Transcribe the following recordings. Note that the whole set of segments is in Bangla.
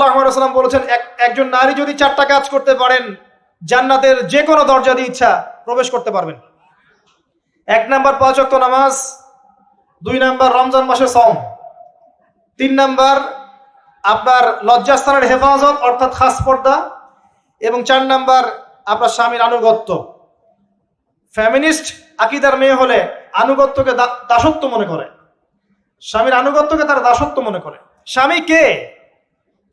সাল্লাম বলেছেন একজন নারী যদি চারটা কাজ করতে পারেন, জান্নাতের যে কোনো দরজা দিয়ে ইচ্ছা প্রবেশ করতে পারবেন। এক নাম্বার পাঁচ ওয়াক্ত নামাজ, দুই নাম্বার রমজান মাসে সম তিন নাম্বার আপনার লজ্জাস্থানের হেফাজত, অর্থাৎ খাস পর্দা, এবং চার নাম্বার আপনার স্বামীর আনুগত্য। ফ্যামিনিস্ট আকিদার মেয়ে হলে আনুগত্যকে দাসত্ব মনে করে। স্বামীর আনুগত্যকে তারা দাসত্ব মনে করে। স্বামী কে?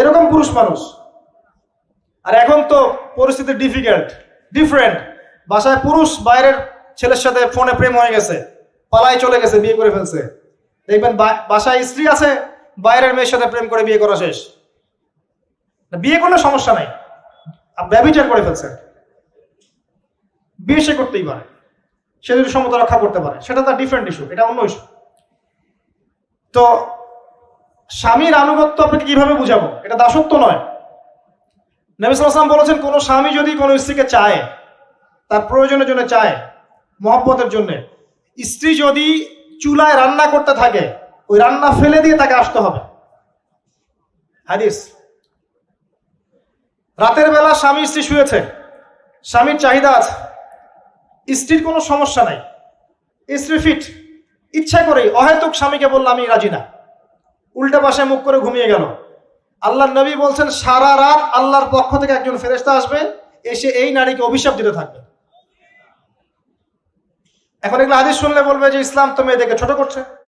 এরকম পুরুষ মানুষ। আর এখন তো পরিস্থিতি ডিফিকাল্ট ডিফারেন্ট বাসায় পুরুষ, বাইরের ছেলের সাথে ফোনে প্রেম হয়ে গেছে, পালায় চলে গেছে, বিয়ে করে ফেলছে। দেখবেন বাসায় স্ত্রী আছে, বাইরের মেয়ের সাথে প্রেম করে বিয়ে করা শেষ। বিয়ে করলে সমস্যা নাই। ব্যভিচার করে ফেলছে। বিয়ে সে করতেই পারে। সে যদি সমতা রক্ষা করতে পারে, সেটা তার ডিফারেন্ট ইস্যু এটা অন্য ইস্যু তো স্বামীর আনুগত্য আপনাকে কীভাবে বুঝাবো? এটা দাসত্ব নয়। নবী সাল্লাম বলেছেন, কোনো স্বামী যদি কোনো স্ত্রীকে চায়, তার প্রয়োজনের জন্য চায়, মহব্বতের জন্য, স্ত্রী যদি চুলায় রান্না করতে থাকে, ওই রান্না ফেলে দিয়ে তাকে আসতে হবে। হাদিস। রাতের বেলা স্বামী স্ত্রী শুয়েছে, স্বামীর চাহিদা আছে, স্ত্রীর কোনো সমস্যা নাই, স্ত্রী ফিট, ইচ্ছা করেই, অহেতুক স্বামীকে বলল আমি রাজি না। উল্টা পাশে মুখ করে ঘুমিয়ে গেল। আল্লাহ নবী বলছেন, সারা রাত আল্লাহর পক্ষ থেকে একজন ফেরেস্তা আসবে, এসে এই নারীকে অভিশাপ দিতে থাকবে। এখন এগুলো আদেশ শুনলে বলবে যে, ইসলাম তো মেয়েদেরকে ছোট করছে।